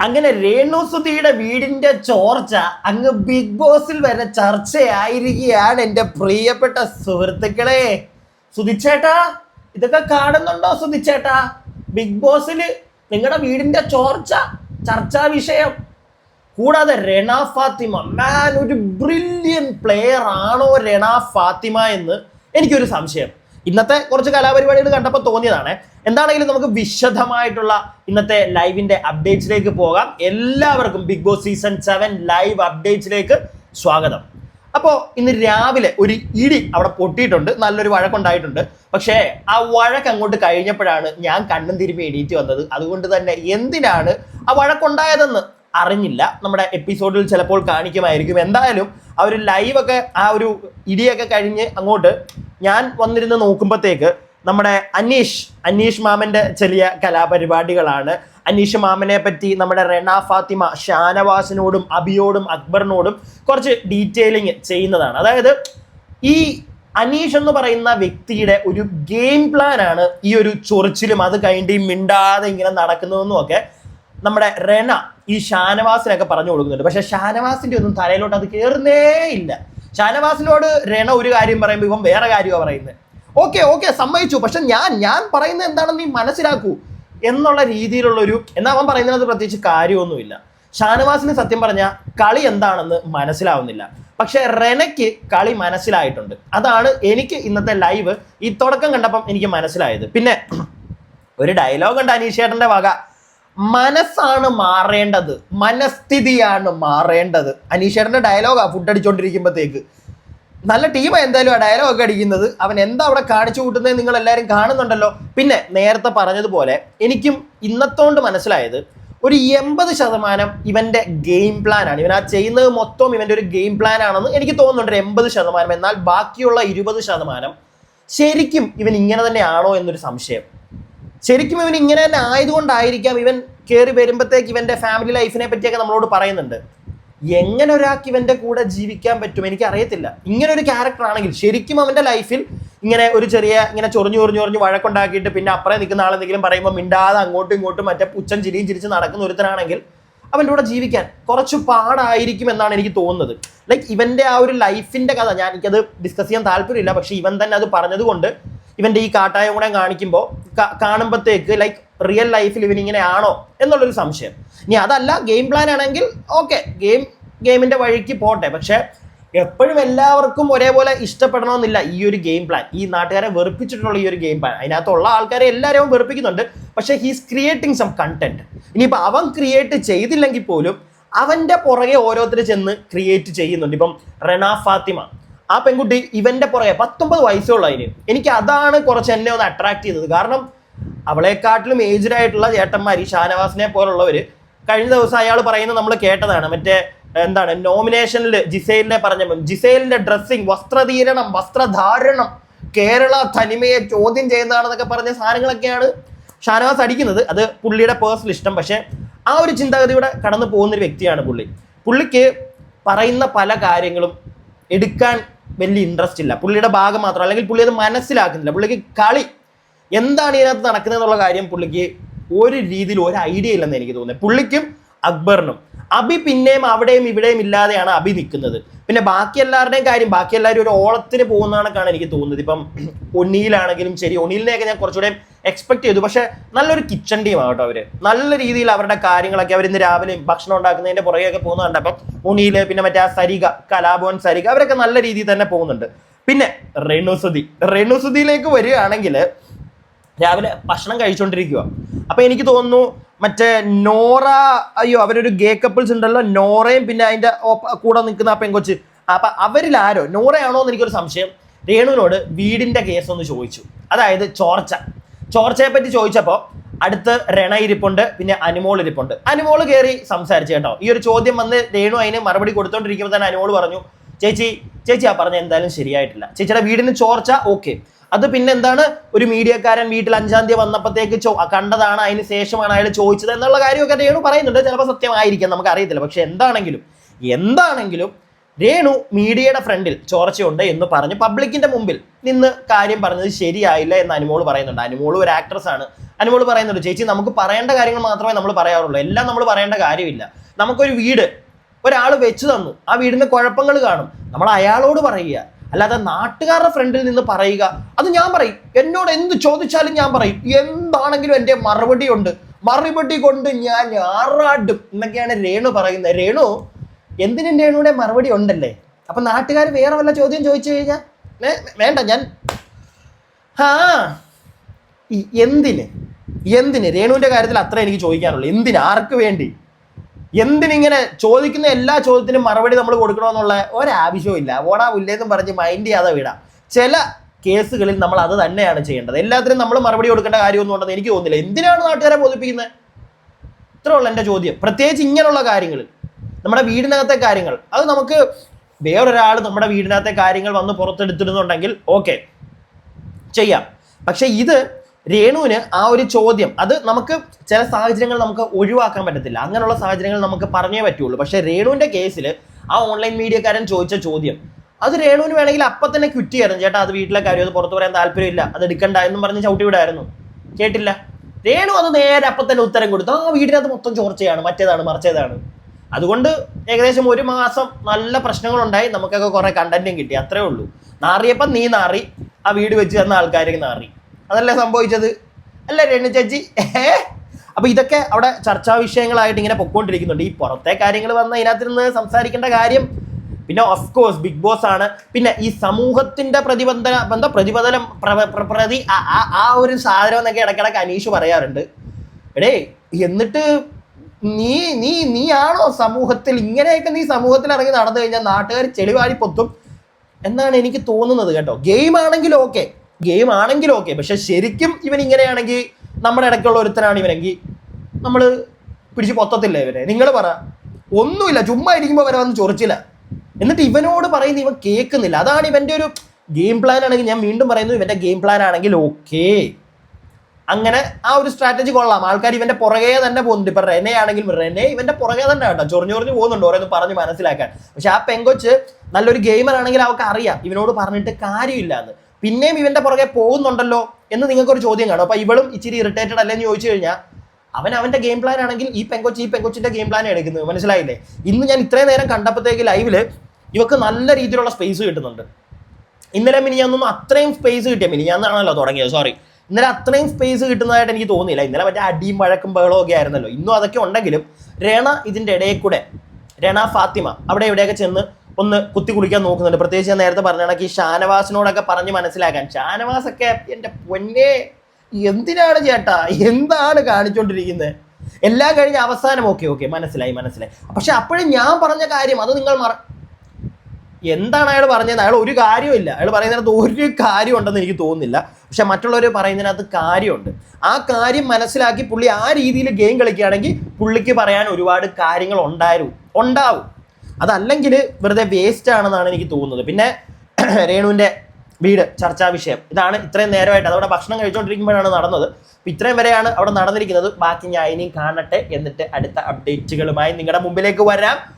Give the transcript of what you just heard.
അങ്ങനെ രേണുസുതിയുടെ വീടിന്റെ ചോർച്ച അങ്ങ് ബിഗ് ബോസിൽ വരെ ചർച്ചയായിരിക്കുകയാണ് എന്റെ പ്രിയപ്പെട്ട സുഹൃത്തുക്കളെ. സുധിച്ചേട്ടാ ഇതൊക്കെ കാണുന്നുണ്ടോ സുധിച്ചേട്ടാ? ബിഗ് ബോസിൽ നിങ്ങളുടെ വീടിന്റെ ചോർച്ച ചർച്ചാ വിഷയം. കൂടാതെ രണ ഫാത്തിമ മാൻ ഒരു ബ്രില്യൻ പ്ലെയർ ആണോ രണ ഫാത്തിമ എന്ന് എനിക്കൊരു സംശയം. ഇന്നത്തെ കുറച്ച് കലാപരിപാടികൾ കണ്ടപ്പോൾ തോന്നിയതാണ്. എന്താണെങ്കിലും നമുക്ക് വിശദമായിട്ടുള്ള ഇന്നത്തെ ലൈവിന്റെ അപ്ഡേറ്റ്സിലേക്ക് പോകാം. എല്ലാവർക്കും Bigg Boss season seven live അപ്ഡേറ്റ്സിലേക്ക് സ്വാഗതം. അപ്പോൾ ഇന്ന് രാവിലെ ഒരു ഇടി അവിടെ പൊട്ടിയിട്ടുണ്ട്. നല്ലൊരു വഴക്കുണ്ടായിട്ടുണ്ട് പക്ഷേ ആ വഴക്ക് അങ്ങോട്ട് കഴിഞ്ഞപ്പോഴാണ് ഞാൻ കണ്ണും തിരുമ്പി എണീറ്റ് വന്നത്. അതുകൊണ്ട് തന്നെ എന്തിനാണ് ആ വഴക്കുണ്ടായതെന്ന് അറിഞ്ഞില്ല. നമ്മുടെ എപ്പിസോഡിൽ ചിലപ്പോൾ കാണിക്കുമായിരിക്കും. എന്തായാലും ആ ഒരു ലൈവൊക്കെ ആ ഒരു ഇടിയൊക്കെ കഴിഞ്ഞ് അങ്ങോട്ട് ഞാൻ വന്നിരുന്ന് നോക്കുമ്പോഴത്തേക്ക് നമ്മുടെ അനീഷ് അനീഷ് മാമന്റെ ചെറിയ കലാപരിപാടികളാണ്. അനീഷ് മാമനെ പറ്റി നമ്മുടെ റെന ഫാത്തിമ ഷാനവാസിനോടും അബിയോടും അക്ബറിനോടും കുറച്ച് ഡീറ്റെയിലിങ് ചെയ്യുന്നതാണ്. അതായത് ഈ അനീഷ് എന്ന് പറയുന്ന വ്യക്തിയുടെ ഒരു ഗെയിം പ്ലാൻ ആണ് ഈ ഒരു ചൊറിച്ചിലും അത് കഴിഞ്ഞിട്ട് മിണ്ടാതെ ഇങ്ങനെ നടക്കുന്നതെന്നും ഒക്കെ നമ്മുടെ റെന ഈ ഷാനവാസിനൊക്കെ പറഞ്ഞു കൊടുക്കുന്നുണ്ട്. പക്ഷെ ഷാനവാസിന്റെ ഒന്നും തലയിലോട്ട് അത് കയറുന്നേ ഇല്ല. ഷാനവാസിനോട് രണ ഒരു കാര്യം പറയുമ്പോൾ ഇവൻ വേറെ കാര്യമാണ് പറയുന്നത് ഓക്കെ ഓക്കെ സമ്മതിച്ചു. പക്ഷെ ഞാൻ ഞാൻ പറയുന്നത് എന്താണെന്ന് നീ മനസ്സിലാക്കൂ എന്നുള്ള രീതിയിലുള്ള ഒരു എന്നാ അവൻ പറയുന്നത് പ്രത്യേകിച്ച് കാര്യമൊന്നുമില്ല. ഷാനവാസിന് സത്യം പറഞ്ഞാൽ കളി എന്താണെന്ന് മനസ്സിലാവുന്നില്ല. പക്ഷെ റെനയ്ക്ക് കളി മനസ്സിലായിട്ടുണ്ട്. അതാണ് എനിക്ക് ഇന്നത്തെ ലൈവ് ഈ തുടക്കം കണ്ടപ്പം എനിക്ക് മനസ്സിലായത്. പിന്നെ ഒരു ഡയലോഗ് ഉണ്ട് അനീഷേട്ടന്റെ വക. മനസ്സാണ് മാറേണ്ടത്. മനസ്ഥിതിയാണ് മാറേണ്ടത്. അനീഷേട്ടന്റെ ഡയലോഗാ ഫുഡ് അടിച്ചുകൊണ്ടിരിക്കുമ്പോഴത്തേക്ക് നല്ല ടീമാണ് എന്തായാലും ആ ഡയലോഗ് അടിക്കുന്നത്. അവൻ എന്താ അവിടെ കാണിച്ചു കൂട്ടുന്നത് നിങ്ങൾ എല്ലാവരും കാണുന്നുണ്ടല്ലോ. പിന്നെ നേരത്തെ പറഞ്ഞതുപോലെ എനിക്കും ഇന്നത്തോണ്ട് മനസ്സിലായത് ഒരു എൺപത് ശതമാനം ഇവന്റെ ഗെയിം പ്ലാനാണ് ഇവൻ ആ ചെയ്യുന്നത് മൊത്തം ഇവന്റെ ഒരു ഗെയിം പ്ലാൻ ആണെന്ന് എനിക്ക് തോന്നുന്നുണ്ട്. എൺപത് ശതമാനം എന്നാൽ ബാക്കിയുള്ള ഇരുപത് ശതമാനം ശരിക്കും ഇവൻ ഇങ്ങനെ തന്നെയാണോ എന്നൊരു സംശയം. ശരിക്കും ഇവൻ ഇങ്ങനെ തന്നെ ആയതുകൊണ്ടായിരിക്കാം ഇവൻ കയറി വരുമ്പോഴത്തേക്ക് ഇവന്റെ ഫാമിലി ലൈഫിനെ പറ്റിയൊക്കെ നമ്മളോട് പറയുന്നുണ്ട്. എങ്ങനെ ഒരാൾക്ക് ഇവന്റെ കൂടെ ജീവിക്കാൻ പറ്റും എനിക്ക് അറിയത്തില്ല ഇങ്ങനെ ഒരു ക്യാരക്ടർ ആണെങ്കിൽ ശരിക്കും അവന്റെ ലൈഫിൽ ഇങ്ങനെ ഒരു ചെറിയ ഇങ്ങനെ ചൊറിഞ്ഞു ചൊറിഞ്ഞു ചൊറിഞ്ഞു വഴക്കുണ്ടാക്കിയിട്ട് പിന്നെ അപ്പുറം നിൽക്കുന്ന ആളെന്തെങ്കിലും പറയുമ്പോൾ മിണ്ടാതെ അങ്ങോട്ടും ഇങ്ങോട്ടും മറ്റേ പുച്ഛം ചിരിയും ചിരിച്ച് നടക്കുന്ന ഒരുത്തനാണെങ്കിൽ അവന്റെ കൂടെ ജീവിക്കാൻ കുറച്ച് പാടായിരിക്കും എന്നാണ് എനിക്ക് തോന്നുന്നത്. ലൈക്ക് ഇവന്റെ ആ ഒരു ലൈഫിന്റെ കഥ ഞാൻ എനിക്കത് ഡിസ്കസ് ചെയ്യാൻ താല്പര്യമില്ല പക്ഷേ ഇവൻ തന്നെ അത് പറഞ്ഞതുകൊണ്ട് ഇവന്റെ ഈ കാട്ടായം കൂടെ കാണിക്കുമ്പോൾ കാണുമ്പോഴത്തേക്ക് ലൈക്ക് റിയൽ ലൈഫിൽ ആണോ എന്നുള്ളൊരു സംശയം. ഇനി അതല്ല ഗെയിം പ്ലാൻ ആണെങ്കിൽ ഓക്കെ ഗെയിം ഗെയിമിന്റെ വഴിക്ക് പോട്ടെ. പക്ഷേ എപ്പോഴും എല്ലാവർക്കും ഒരേപോലെ ഇഷ്ടപ്പെടണമെന്നില്ല ഈ ഒരു ഗെയിം പ്ലാൻ ഈ നാട്ടുകാരെ വെറുപ്പിച്ചിട്ടുള്ള ഈ ഒരു ഗെയിം പ്ലാൻ അതിനകത്തുള്ള ആൾക്കാരെ എല്ലാവരെയും വെറുപ്പിക്കുന്നുണ്ട്. പക്ഷേ ഹീസ് ക്രിയേറ്റിംഗ് സം കണ്ടന്റ് ഇനിയിപ്പോൾ അവൻ ക്രിയേറ്റ് ചെയ്തില്ലെങ്കിൽ പോലും അവന്റെ പുറകെ ഓരോരുത്തർ ചെന്ന് ക്രിയേറ്റ് ചെയ്യുന്നുണ്ട്. ഇപ്പം റെനാ ഫാത്തിമ. ആ പെൺകുട്ടി ഇവന്റെ പുറകെ പത്തൊമ്പത് വയസ്സുള്ള അതിന്. എനിക്ക് അതാണ് കുറച്ച് എന്നെ ഒന്ന് അട്രാക്ട് ചെയ്തത്. കാരണം അവളെക്കാട്ടിലും ഏജ്ഡ് ആയിട്ടുള്ള ചേട്ടന്മാർ ഈ ഷാനവാസിനെ പോലുള്ളവർ കഴിഞ്ഞ ദിവസം അയാൾ പറയുന്നത് നമ്മൾ കേട്ടതാണ്. മറ്റേ എന്താണ് നോമിനേഷനിൽ ജിസൈലിനെ പറഞ്ഞ ജിസൈലിന്റെ ഡ്രസ്സിങ് വസ്ത്രധീരണം വസ്ത്രധാരണം കേരള തനിമയെ ചോദ്യം ചെയ്യുന്നതാണെന്നൊക്കെ പറഞ്ഞ സാധനങ്ങളൊക്കെയാണ് ഷാനവാസ് അടിക്കുന്നത്. അത് പുള്ളിയുടെ പേഴ്സണൽ ഇഷ്ടം. പക്ഷേ ആ ഒരു ചിന്താഗതിയുടെ കടന്നു പോകുന്ന ഒരു വ്യക്തിയാണ് പുള്ളി. പുള്ളിക്ക് പറയുന്ന പല കാര്യങ്ങളും എടുക്കാൻ വലിയ ഇൻട്രസ്റ്റ് ഇല്ല. പുള്ളിയുടെ ഭാഗം മാത്രം അല്ലെങ്കിൽ പുള്ളി അത് മനസ്സിലാക്കുന്നില്ല. പുള്ളിക്ക് കളി എന്താണ് ഇതിനകത്ത് നടക്കുന്നത് എന്നുള്ള കാര്യം പുള്ളിക്ക് ഒരു രീതിയിൽ ഒരു ഐഡിയ ഇല്ലെന്ന് എനിക്ക് തോന്നുന്നത് പുള്ളിക്കും അക്ബറിനും അബി പിന്നെയും അവിടെയും ഇവിടെയും ഇല്ലാതെയാണ് അബി നിൽക്കുന്നത്. പിന്നെ ബാക്കി എല്ലാവരുടെയും കാര്യം ബാക്കി എല്ലാവരും ഒരു ഓളത്തിന് പോകുന്ന എനിക്ക് തോന്നുന്നത്. ഇപ്പം ഒന്നിയിലാണെങ്കിലും ശരി ഒന്നിയിലിനെയൊക്കെ ഞാൻ കുറച്ചുകൂടെ എക്സ്പെക്ട് ചെയ്തു. പക്ഷേ നല്ലൊരു കിച്ചൺ ടീമാണ് കേട്ടോ അവർ നല്ല രീതിയിൽ അവരുടെ കാര്യങ്ങളൊക്കെ അവർ ഇന്ന് രാവിലെ ഭക്ഷണം ഉണ്ടാക്കുന്നതിന്റെ പുറകെയൊക്കെ പോകുന്ന കണ്ടപ്പം ഉണിയിൽ പിന്നെ മറ്റേ ആ സരിക കലാഭവൻ സരിക അവരൊക്കെ നല്ല രീതിയിൽ തന്നെ പോകുന്നുണ്ട്. പിന്നെ റെണുസുതി റെണുസുതിയിലേക്ക് വരികയാണെങ്കിൽ രാവിലെ ഭക്ഷണം കഴിച്ചുകൊണ്ടിരിക്കുക അപ്പോൾ എനിക്ക് തോന്നുന്നു മറ്റേ നോറ അയ്യോ അവരൊരു ഗേ കപ്പിൾസ് ഉണ്ടല്ലോ നോറയും പിന്നെ അതിന്റെ കൂടെ നിൽക്കുന്ന ആ പെങ്കൊച്ച് അപ്പൊ അവരിൽ ആരോ നോറയാണോ എന്ന് എനിക്കൊരു സംശയം. രേണുവിനോട് വീടിന്റെ കേസ് ഒന്ന് ചോദിച്ചു. അതായത് ചോർച്ച. ചോർച്ചയെ പറ്റി ചോദിച്ചപ്പോൾ അടുത്ത് രണ ഇരിപ്പുണ്ട് പിന്നെ അനുമോൾ ഇരിപ്പുണ്ട്. അനുമോൾ കയറി സംസാരിച്ചു കേട്ടോ. ഈ ഒരു ചോദ്യം വന്ന് രേണു അതിന് മറുപടി കൊടുത്തോണ്ടിരിക്കുമ്പോൾ തന്നെ അനുമോൾ പറഞ്ഞു ചേച്ചി ചേച്ചി ആ പറഞ്ഞ എന്തായാലും ശരിയായിട്ടില്ല. ചേച്ചിയുടെ വീടിന് ചോർച്ച ഓക്കെ അത് പിന്നെ എന്താണ് ഒരു മീഡിയക്കാരൻ വീട്ടിൽ അഞ്ചാം തീയതി വന്നപ്പോഴത്തേക്ക് കണ്ടതാണ് അതിന് ശേഷമാണ് അയാൾ ചോദിച്ചത് എന്നുള്ള കാര്യമൊക്കെ രേണു പറയുന്നുണ്ട്. ചിലപ്പോൾ സത്യമായിരിക്കാം നമുക്ക് അറിയത്തില്ല പക്ഷെ എന്താണെങ്കിലും എന്താണെങ്കിലും രേണു മീഡിയയുടെ ഫ്രണ്ടിൽ ചോർച്ചയുണ്ട് എന്ന് പറഞ്ഞ് പബ്ലിക്കിന്റെ മുമ്പിൽ നിന്ന് കാര്യം പറഞ്ഞത് ശരിയായില്ല എന്ന് അനുമോൾ പറയുന്നുണ്ട്. അനുമോൾ ഒരു ആക്ട്രസ് ആണ്. അനുമോൾ പറയുന്നുണ്ട് ചേച്ചി നമുക്ക് പറയേണ്ട കാര്യങ്ങൾ മാത്രമേ നമ്മൾ പറയാറുള്ളൂ. എല്ലാം നമ്മൾ പറയേണ്ട കാര്യമില്ല. നമുക്കൊരു വീട് ഒരാൾ വെച്ചു തന്നു. ആ വീടിന്റെ കുഴപ്പങ്ങൾ കാണും. നമ്മൾ അയാളോട് പറയുക. അല്ലാതെ നാട്ടുകാരുടെ ഫ്രണ്ടിൽ നിന്ന് പറയുക. അത് ഞാൻ പറയും. എന്നോട് എന്ത് ചോദിച്ചാലും ഞാൻ പറയും. എന്താണെങ്കിലും എന്റെ മറുപടി ഉണ്ട്. മറുപടി കൊണ്ട് ഞാൻ ആറാടും എന്നൊക്കെയാണ് രേണു പറയുന്നത്. രേണു എന്തിനും രേണുവിടെ മറുപടി ഉണ്ടല്ലേ? അപ്പൊ നാട്ടുകാർ വേറെ വല്ല ചോദ്യം ചോദിച്ചു കഴിഞ്ഞാൽ വേണ്ട ഞാൻ ആ എന്തിന്? എന്തിന്? രേണുവിന്റെ കാര്യത്തിൽ അത്ര എനിക്ക് ചോദിക്കാനുള്ളൂ എന്തിന്? ആർക്ക് വേണ്ടി? എന്തിനിങ്ങനെ ചോദിക്കുന്ന എല്ലാ ചോദ്യത്തിനും മറുപടി നമ്മൾ കൊടുക്കണമെന്നുള്ള ഒരാവശ്യവും ഇല്ല ഓടാ ഇല്ലേന്നും പറഞ്ഞ് മൈൻഡ് ചെയ്യാതെ വിടാം. ചില കേസുകളിൽ നമ്മൾ അത് തന്നെയാണ് ചെയ്യേണ്ടത്. എല്ലാത്തിനും നമ്മൾ മറുപടി കൊടുക്കേണ്ട കാര്യമൊന്നും ഉണ്ടെന്ന് എനിക്ക് തോന്നുന്നില്ല. എന്തിനാണ് നാട്ടുകാരെ ബോധിപ്പിക്കുന്നത്? ഇത്രേ എന്റെ ചോദ്യം. പ്രത്യേകിച്ച് ഇങ്ങനെയുള്ള കാര്യങ്ങൾ നമ്മുടെ വീടിനകത്തെ കാര്യങ്ങൾ. അത് നമുക്ക് വേറൊരാൾ നമ്മുടെ വീടിനകത്തെ കാര്യങ്ങൾ വന്ന് പുറത്തെടുത്തിരുന്നുണ്ടെങ്കിൽ ഓക്കെ ചെയ്യാം. പക്ഷെ ഇത് രേണുവിന് ആ ഒരു ചോദ്യം അത് നമുക്ക് ചില സാഹചര്യങ്ങൾ നമുക്ക് ഒഴിവാക്കാൻ പറ്റത്തില്ല. അങ്ങനെയുള്ള സാഹചര്യങ്ങൾ നമുക്ക് പറഞ്ഞേ പറ്റുള്ളൂ. പക്ഷെ രേണുവിന്റെ കേസിൽ ആ ഓൺലൈൻ മീഡിയക്കാരൻ ചോദിച്ച ചോദ്യം അത് രേണുവിന് വേണമെങ്കിൽ അപ്പം തന്നെ ക്വിറ്റ് ചെയ്യായിരുന്നു. ചേട്ടാ അത് വീട്ടിലെ കാര്യം അത് പുറത്തു പറയാൻ താല്പര്യമില്ല അത് എടുക്കണ്ട എന്നും പറഞ്ഞ് ചവിട്ടി വിടായിരുന്നു. കേട്ടില്ല? രേണു അത് നേരെ അപ്പം തന്നെ ഉത്തരം കൊടുത്തു. ആ വീടിനകത്ത് മൊത്തം ചോർച്ചയാണ് മറ്റേതാണ് മറിച്ചതാണ്. അതുകൊണ്ട് ഏകദേശം ഒരു മാസം നല്ല പ്രശ്നങ്ങളുണ്ടായി നമുക്കൊക്കെ കുറെ കണ്ടന്റും കിട്ടി അത്രേ ഉള്ളൂ. നാറിയപ്പം നീ നാറി ആ വീട് വെച്ച് തന്ന ആൾക്കാർക്ക് നാറി. അതല്ലേ സംഭവിച്ചത്? അല്ലേ രേണു ചേച്ചി? ഏ? അപ്പൊ ഇതൊക്കെ അവിടെ ചർച്ചാ വിഷയങ്ങളായിട്ട് ഇങ്ങനെ പൊക്കോണ്ടിരിക്കുന്നുണ്ട്. ഈ പുറത്തെ കാര്യങ്ങൾ വന്ന നിന്ന് സംസാരിക്കേണ്ട കാര്യം പിന്നെ ഓഫ് കോഴ്സ് ബിഗ് ബോസ് ആണ്. പിന്നെ ഈ സമൂഹത്തിന്റെ പ്രതിബന്ധന എന്താ പ്രതിബന്ധനം പ്ര- പ്ര- പ്രതി ആ ഒരു സാധനം എന്നൊക്കെ ഇടയ്ക്കിടയ്ക്ക് അനീഷ് പറയാറുണ്ട്. എടേ എന്നിട്ട് നീ നീ നീ ആണോ സമൂഹത്തിൽ ഇങ്ങനെയൊക്കെ നീ സമൂഹത്തിൽ ഇറങ്ങി നടന്നു കഴിഞ്ഞാൽ നാട്ടുകാർ ചെളിവാരി പൊത്തും? എന്നാണ് എനിക്ക് തോന്നുന്നത് കേട്ടോ. ഗെയിം ആണെങ്കിൽ ഓക്കെ ഗെയിം ആണെങ്കിൽ ഓക്കെ പക്ഷെ ശരിക്കും ഇവൻ ഇങ്ങനെയാണെങ്കിൽ നമ്മുടെ ഇടയ്ക്കുള്ള ഒരുത്തനാണ് ഇവനെങ്കിൽ നമ്മൾ പിടിച്ച് പൊത്തത്തില്ല ഇവരെ നിങ്ങൾ പറ. ഒന്നുമില്ല. ചുമ്മാ ഇരിക്കുമ്പോൾ വരെ വന്ന് ചൊറിച്ചില്ല. എന്നിട്ട് ഇവനോട് പറയുന്ന ഇവൻ കേൾക്കുന്നില്ല. അതാണ് ഇവന്റെ ഒരു ഗെയിം പ്ലാൻ ആണെങ്കിൽ ഞാൻ വീണ്ടും പറയുന്നു ഇവന്റെ ഗെയിം പ്ലാൻ ആണെങ്കിൽ ഓക്കെ അങ്ങനെ ആ ഒരു സ്ട്രാറ്റജി കൊള്ളാം. ആൾക്കാർ ഇവന്റെ പുറകെ തന്നെ പോകുന്നുണ്ട്. ഇപ്പൊ റെനെ ആണെങ്കിലും റെനെ ഇവന്റെ പുറകെ തന്നെ കേട്ടോ. ചൊറിഞ്ഞു ചൊറിഞ്ഞു പോകുന്നുണ്ട് ഓരോന്ന് പറഞ്ഞ് മനസ്സിലാക്കാൻ. പക്ഷെ ആ പെങ്കൊച്ച് നല്ലൊരു ഗെയിമർ ആണെങ്കിൽ അവൾക്ക് അറിയാം. ഇവനോട് പറഞ്ഞിട്ട് കാര്യമില്ല എന്ന് പിന്നെയും ഇവന്റെ പുറകെ പോകുന്നുണ്ടല്ലോ എന്ന് നിങ്ങൾക്കൊരു ചോദ്യം കാണും. അപ്പൊ ഇവളും ഇച്ചിരി ഇറിറ്റേറ്റഡ് അല്ലെന്ന് ചോദിച്ചു കഴിഞ്ഞാൽ അവൻ അവന്റെ ഗെയിം പ്ലാൻ ആണെങ്കിൽ ഈ പെങ്കൊച്ച് ഈ പെങ്കൊച്ചിന്റെ ഗെയിം പ്ലാൻ എടുക്കുന്നത്. മനസ്സിലായില്ലേ? ഇന്ന് ഞാൻ ഇത്രയും നേരം കണ്ടപ്പോഴത്തേക്ക് ലൈവിൽ ഇവക്ക് നല്ല രീതിയിലുള്ള സ്പേസ് കിട്ടുന്നുണ്ട്. ഇന്നലെ മിനിഞ്ഞാന്നൊന്നും അത്രയും സ്പേസ് കിട്ടിയ മിനിഞ്ഞാന്നാണല്ലോ തുടങ്ങിയത് സോറി ഇന്നലെ അത്രയും സ്പേസ് കിട്ടുന്നതായിട്ട് എനിക്ക് തോന്നിയില്ല. ഇന്നലെ മറ്റേ അടിയും വഴക്കും ബഹളവും ഒക്കെ ആയിരുന്നല്ലോ. ഇന്നും അതൊക്കെ ഉണ്ടെങ്കിലും രണ ഇതിന്റെ ഇടയിൽ കൂടെ രണ ഫാത്തിമ അവിടെ ഇവിടെയൊക്കെ ചെന്ന് ഒന്ന് കുത്തി കുളിക്കാൻ നോക്കുന്നുണ്ട്. പ്രത്യേകിച്ച് ഞാൻ നേരത്തെ പറഞ്ഞ കണക്ക് ഈ ഷാനവാസിനോടൊക്കെ പറഞ്ഞ് മനസ്സിലാക്കാൻ. ഷാനവാസ് ഒക്കെ എന്റെ പൊന്നെ എന്തിനാണ് ചേട്ടാ? എന്താണ് കാണിച്ചോണ്ടിരിക്കുന്നത് എല്ലാം കഴിഞ്ഞ അവസാനം ഓക്കെ ഓക്കെ മനസ്സിലായി മനസ്സിലായി. പക്ഷെ അപ്പോഴും ഞാൻ പറഞ്ഞ കാര്യം അത് നിങ്ങൾ മറ എന്താണ് അയാൾ പറഞ്ഞത് അയാൾ ഒരു കാര്യമില്ല അയാൾ പറയുന്നതിനകത്ത് ഒരു കാര്യം ഉണ്ടെന്ന് എനിക്ക് തോന്നുന്നില്ല. പക്ഷെ മറ്റുള്ളവർ പറയുന്നതിനകത്ത് കാര്യമുണ്ട്. ആ കാര്യം മനസ്സിലാക്കി പുള്ളി ആ രീതിയിൽ ഗെയിം കളിക്കുകയാണെങ്കിൽ പുള്ളിക്ക് പറയാൻ ഒരുപാട് കാര്യങ്ങൾ ഉണ്ടായിരുന്നു ഉണ്ടാവും. അതല്ലെങ്കിൽ വെറുതെ വേസ്റ്റ് ആണെന്നാണ് എനിക്ക് തോന്നുന്നത്. പിന്നെ രേണുവിന്റെ വീട് ചർച്ചാ വിഷയം. ഇതാണ് ഇത്രയും നേരമായിട്ട് അതവിടെ ഭക്ഷണം കഴിച്ചുകൊണ്ടിരിക്കുമ്പോഴാണ് നടന്നത്. ഇത്രയും വരെയാണ് അവിടെ നടന്നിരിക്കുന്നത്. ബാക്കി ഞാൻ ഇനിയും കാണട്ടെ എന്നിട്ട് അടുത്ത അപ്ഡേറ്റുകളുമായി നിങ്ങളുടെ മുമ്പിലേക്ക് വരാം.